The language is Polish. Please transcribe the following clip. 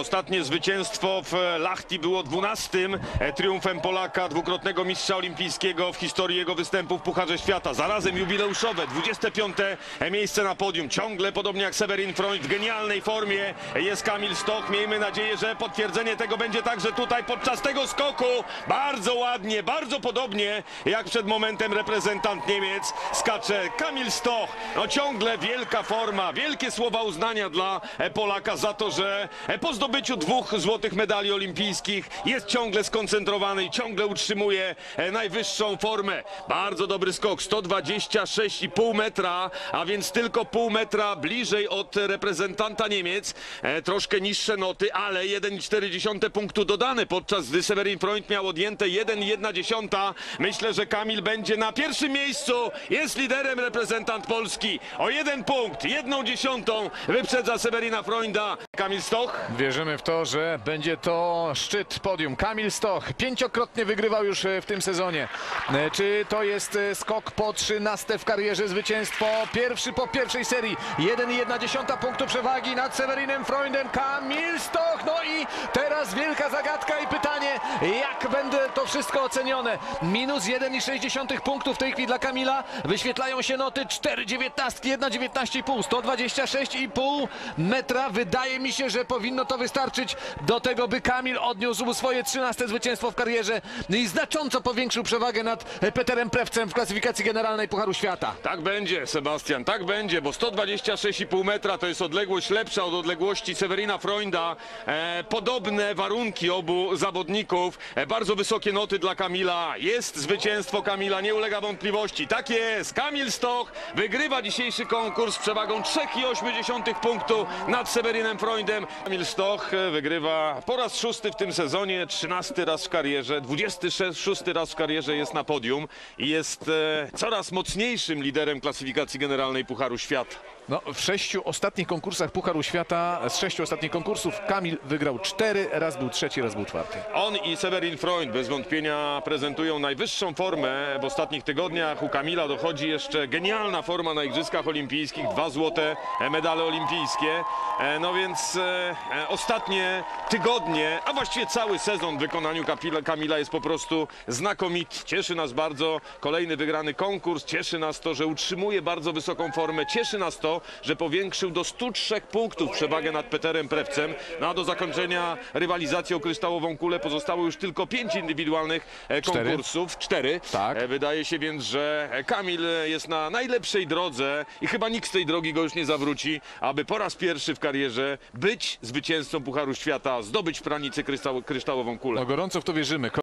Ostatnie zwycięstwo w Lahti było 12 e, triumfem Polaka, dwukrotnego mistrza olimpijskiego w historii jego występów w Pucharze Świata. Zarazem jubileuszowe, 25 miejsce na podium. Ciągle, podobnie jak Severin Freund, w genialnej formie jest Kamil Stoch. Miejmy nadzieję, że potwierdzenie tego będzie także tutaj podczas tego skoku. Bardzo ładnie, bardzo podobnie jak przed momentem reprezentant Niemiec skacze Kamil Stoch. No ciągle wielka forma, wielkie słowa uznania dla e, Polaka za to, że e, po zdobyciu dwóch złotych medali olimpijskich jest ciągle skoncentrowany i ciągle utrzymuje e, najwyższą formę. Bardzo dobry skok, 126,5 metra, a więc tylko pół metra bliżej od reprezentanta Niemiec. E, Troszkę niższe noty, ale 1,4 punktu dodane, podczas gdy Severin Freund miał odjęte 1,1. Myślę, że Kamil będzie na pierwszym miejscu. Jest liderem reprezentant Polski. O jeden punkt, jedną dziesiątą wyprzedza Severina Freunda. Kamil Stoch. Wierzymy w to, że będzie to szczyt podium. Kamil Stoch pięciokrotnie wygrywał już e, w tym sezonie. E, Czy to jest e, skok po 13 w karierze zwycięstwo? Pierwszy po pierwszej serii. 1,1 punktu przewagi nad Severinem Freundem. Kamil Stoch. Teraz wielka zagadka i pytanie, jak będzie to wszystko ocenione? Minus 1,6 punktów w tej chwili dla Kamila. Wyświetlają się noty 4,19, 1,19,5, 126,5 metra. Wydaje mi się, że powinno to wystarczyć do tego, by Kamil odniósł swoje 13 zwycięstwo w karierze i znacząco powiększył przewagę nad Peterem Prewcem w klasyfikacji generalnej Pucharu Świata. Tak będzie, Sebastian, tak będzie, bo 126,5 metra to jest odległość lepsza od odległości Severina Freunda. E, podobne warunki obu zawodników, e, bardzo wysokie noty dla Kamila. Jest zwycięstwo Kamila, nie ulega wątpliwości. Tak jest, Kamil Stoch wygrywa dzisiejszy konkurs z przewagą 3,8 punktu nad Severinem Freundem. Kamil Stoch e, wygrywa po raz szósty w tym sezonie, 13 raz w karierze, 26 raz w karierze jest na podium i jest e, coraz mocniejszym liderem klasyfikacji generalnej Pucharu Świata. No, w sześciu ostatnich konkursach Pucharu Świata, z sześciu ostatnich konkursów Kamil wygrał cztery, raz był trzeci, raz był czwarty. On i Severin Freund bez wątpienia prezentują najwyższą formę w ostatnich tygodniach. U Kamila dochodzi jeszcze genialna forma na Igrzyskach Olimpijskich, dwa złote medale olimpijskie. E, No więc e, e, ostatnie tygodnie, a właściwie cały sezon w wykonaniu Kamila jest po prostu znakomity. Cieszy nas bardzo kolejny wygrany konkurs, cieszy nas to, że utrzymuje bardzo wysoką formę, cieszy nas to, że powiększył do 103 punktów przewagę nad Peterem Prewcem. No a do zakończenia rywalizacji o kryształową kulę pozostało już tylko pięć indywidualnych e, konkursów. Cztery. Tak. E, Wydaje się więc, że Kamil jest na najlepszej drodze i chyba nikt z tej drogi go już nie zawróci, aby po raz pierwszy w karierze być zwycięzcą Pucharu Świata, zdobyć w pranicy kryształ, kryształową kulę. No gorąco w to wierzymy.